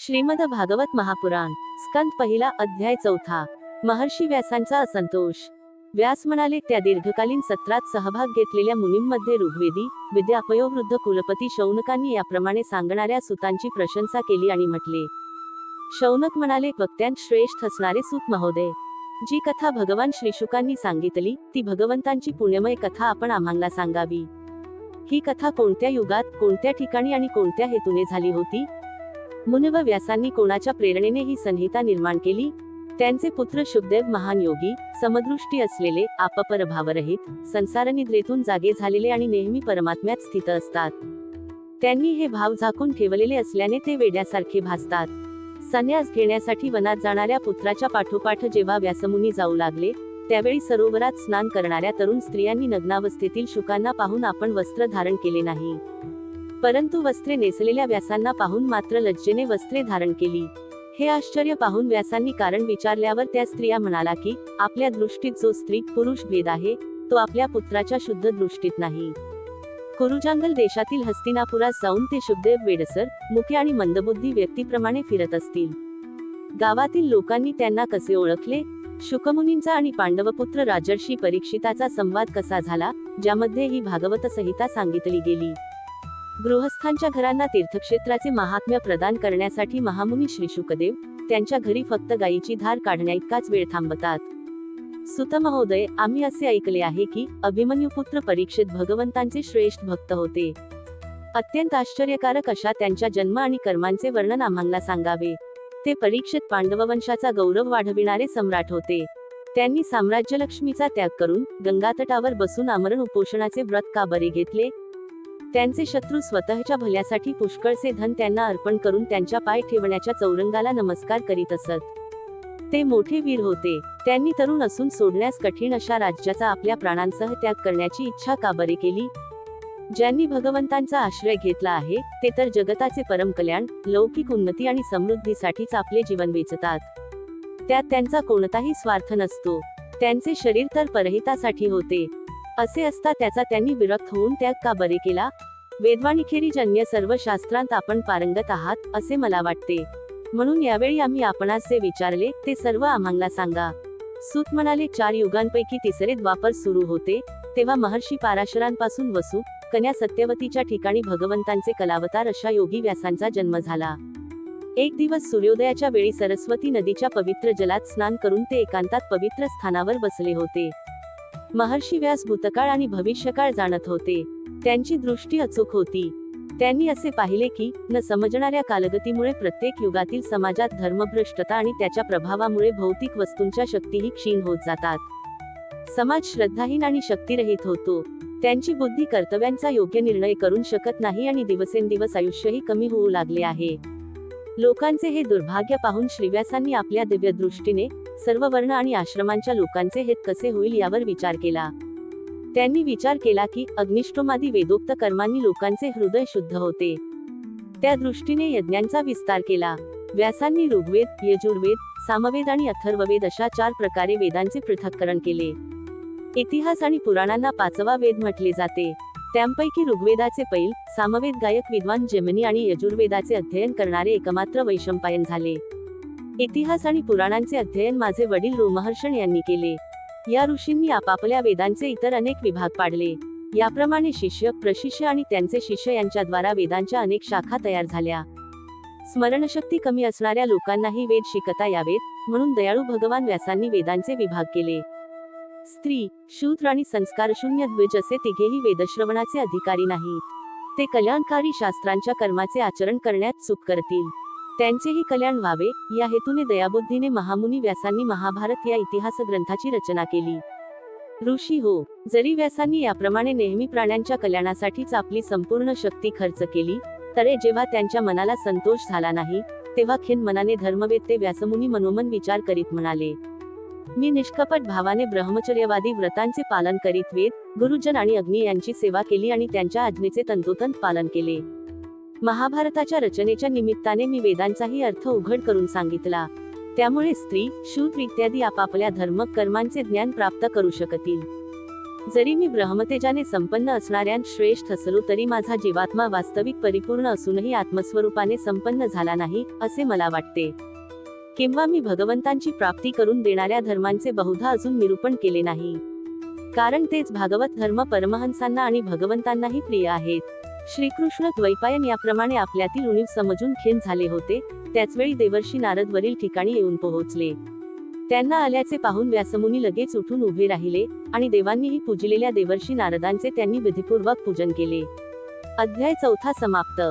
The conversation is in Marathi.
श्रीमद भागवत महापुराण स्कंद पहिला अध्याय चौथा. महर्षी व्यासांचा असंतोष. व्यास म्हणाले त्या दीर्घकालीन सत्रात सहभाग घेतलेल्या मुनींमध्ये ऋग्वेदी विद्या अपयोवृद्ध कुलपती शौनकांनी याप्रमाणे सांगणाऱ्या सुतांची प्रशंसा केली आणि म्हटले. शौनक म्हणाले वक्त्यांत श्रेष्ठ असणारे सुत महोदय. जी कथा भगवान श्रीशुकांनी सांगितली ती भगवंतांची पुण्यमय कथा आपण आम्हाला सांगावी. ही कथा कोणत्या युगात कोणत्या ठिकाणी आणि कोणत्या हेतूने झाली होती मुनी व व्यासांनी कोणाच्या प्रेरणेने ही संहिता निर्माण केली? त्यांचे पुत्र शुभदेव महान योगी समदृष्टी असलेले आपपरभावरहित संसारनिद्रेतून जागे झालेले आणि नेहमी परमात्म्यात स्थित असतात. त्यांनी हे भाव झाकून ठेवलेले असल्याने ते वेड्यासारखे भासतात. संन्यास घेण्यासाठी वनात जाणाऱ्या पुत्राच्या पाठोपाठ जेव्हा व्यासमुनी जाऊ लागले त्यावेळी सरोवरात स्नान करणाऱ्या तरुण स्त्रियांनी नग्नावस्थेतील शुकांना पाहून आपण वस्त्र धारण केले नाही. परंतु वस्त्रे नेसलेल्या व्यासांना पाहून मात्र लज्जेने वस्त्रे धारण केली. हे आश्चर्य पाहून व्यासांनी कारण विचारल्यावर त्या स्त्रिया म्हणाला की आपल्या दृष्टीत जो स्त्री पुरुष भेद आहे तो आपल्या पुत्राच्या शुद्ध दृष्टीत नाही. कुरुजांगल देशातील हस्तिनापुरात जाऊन ते शुद्धदेव वेडसर मुके आणि मंदबुद्धी व्यक्तीप्रमाणे फिरत असतील. गावातील लोकांनी त्यांना कसे ओळखले? शुकमुनींचा आणि पांडवपुत्र राजर्षी परीक्षिताचा संवाद कसा झाला? ज्यामध्ये ही भागवत संहिता सांगितली गेली. गृहस्थांच्या घरांना तीर्थक्षेत्राचे महात्म्य प्रदान करण्यासाठी महामुनी श्री शुकदेव त्यांच्या घरी फक्त गायीची धार काढण्याइतकाच वेळ थांबतात. सुत महोदय आम्ही असे ऐकले आहे की अभिमन्युपुत्र परीक्षित भगवंतांचे श्रेष्ठ भक्त होते. अत्यंत आश्चर्यकारक अशा त्यांच्या जन्म आणि कर्मांचे वर्णन आम्हाला सांगावे. ते परीक्षित पांडववंशाचा गौरव वाढविणारे सम्राट होते. त्यांनी साम्राज्यलक्ष्मीचा त्याग करून गंगातटावर बसून आमरण उपोषणाचे व्रत का बरे घेतले त्यांचे शत्रू स्वतःच्या भल्यासाठी पुष्कळचे धन त्यांना अर्पण करून त्यांच्या पाय ठेवण्याच्या चौरंगाला नमस्कार करीत असत. ते मोठे वीर होते. त्यांनी तरुण असून सोडण्यास कठीण अशा राज्याचा आपल्या प्राणांसह त्याग करण्याची इच्छा का बरे केली? ज्यांनी भगवंतांचा आश्रय घेतला आहे ते तर जगताचे परमकल्याण लौकिक उन्नती आणि समृद्धीसाठीच आपले जीवन वेचतात. त्यात त्यांचा कोणताही स्वार्थ नसतो. त्यांचे शरीर तर परहितासाठी होते. असे असता त्याचा त्यांनी विरक्त होऊन त्याग का बरे केला? वेदवाणीखेरीज अन्य सर्व शास्त्रांत आपण पारंगत आहात असे मला वाटते. म्हणून यावेळी आम्ही आपणास जे विचारले ते सर्व आम्हाला सांगा. सूत म्हणाले चार युगांपैकी तिसरे द्वापर सुरू होते. तेव्हा महर्षी पाराशरांपासून वसू कन्या सत्यवतीच्या ठिकाणी भगवंतांचे कलावतार अशा योगी व्यासांचा जन्म झाला. एक दिवस सूर्योदयाच्या वेळी सरस्वती नदीच्या पवित्र जलात स्नान करून ते एकांतात पवित्र स्थानावर बसले होते. महर्षी व्यास भूतकाळ आणि भविष्यकाळ जाणत होते. त्यांची दृष्टी अचूक होती. त्यांनी असे पाहिले की न समजणाऱ्या कालगतीमुळे प्रत्येक युगातील समाजात धर्मभ्रष्टता आणि त्याच्या प्रभावामुळे भौतिक वस्तूंच्या शक्तीही क्षीण होत जातात. समाज श्रद्धाहीन आणि शक्तिरहित होतो. त्यांची बुद्धी कर्तव्यांचा योग्य निर्णय करून शकत नाही आणि दिवसेंदिवस आयुष्यही कमी होऊ लागले आहे. लोकांचे हे दुर्भाग्य पाहून श्रीव्यासांनी आपल्या दिव्य दृष्टीने सर्व वर्ण आणि आश्रमांच्या लोकांचे हित कसे होईल यावर विचार केला. त्यांनी विचार केला की अग्निष्टोमादी वेदोक्त कर्मांनी लोकांचे हृदय शुद्ध होते. त्या दृष्टीने यज्ञांचा विस्तार केला. व्यासांनी ऋग्वेद यजुर्वेद सामवेद आणि अथर्ववेद अशा चार प्रकारे वेदांचे पृथक्करण केले. इतिहास आणि पुराणांना पाचवा वेद म्हटले जाते. त्यांपैकी ऋग्वेदाचे पैल सामवेद गायक विद्वान जेमिनी आणि यजुर्वेदाचे अध्ययन करणारे एकमात्र वैशंपायन झाले. इतिहास आणि पुराणांचे अध्ययन माझे वडील रोमहर्षण यांनी केले. या ऋषींनी आपापल्या वेदांचे इतर अनेक विभाग पाडले. याप्रमाणे शिष्य प्रशिष्य आणि त्यांचे शिष्य यांच्याद्वारा वेदांच्या अनेक शाखा तयार झाल्या. स्मरणशक्ती कमी असणाऱ्या लोकांनाही वेद शिकता यावेत म्हणून दयाळू भगवान व्यासांनी वेदांचे विभाग केले. स्त्री शूद्र आणि संस्कारशून्य द्विज असे तिघेही वेदश्रवणाचे अधिकारी नाहीत. ते कल्याणकारी शास्त्रांच्या कर्माचे आचरण करण्यात चूक करतील. त्यांचेही कल्याण व्हावे या हेतूने दयाबुद्धीने महामुनी व्यासांनी महाभारत या इतिहास ग्रंथाची रचना केली. ऋषी हो जरी व्यासांनी याप्रमाणे नेहमी प्राण्यांच्या कल्याणासाठीच आपली संपूर्ण शक्ती खर्च केली तरी जेव्हा त्यांच्या मनाला संतोष झाला नाही तेव्हा खिन मनाने धर्मवेत्ते व्यासमुनी मनोमन विचार करीत म्हणाले मी निष्कपट भावाने ब्रह्मचर्यवादी व्रतांचे पालन करीत वेद गुरुजन आणि अग्नी यांची सेवा केली आणि त्यांच्या आज्ञेचे तंतोतंत पालन केले. महाभारताच्या रचनेच्या निमित्ताने मी वेदांचाही अर्थ उघड करून सांगितला. त्यामुळे स्त्री शूद्र इत्यादी आपापल्या धर्म कर्मांचे ज्ञान प्राप्त करू शकतील. जरी मी ब्रह्मतेजाने संपन्न असणाऱ्यां श्रेष्ठ असलो तरी माझा जीवात्मा वास्तविक परिपूर्ण असूनही आत्मस्वरूपाने संपन्न झाला नाही असे मला वाटते. किंवा मी भगवंतांची प्राप्ती करून देणाऱ्या धर्मांचे बहुधा अजून निरूपण केले नाही. कारण तेच भागवत धर्म परमहंसांना आणि भगवंतांनाही प्रिय आहेत. श्रीकृष्ण द्वैपायन याप्रमाणे आपल्यातील उणीव समजून खीन झाले होते त्याचवेळी देवर्षी नारद वरील ठिकाणी येऊन पोहोचले. त्यांना आल्याचे पाहून व्यासमुनी लगेच उठून उभे राहिले आणि देवांनीही पूजलेल्या देवर्षी नारदांचे त्यांनी विधिपूर्वक पूजन केले. अध्याय चौथा समाप्त.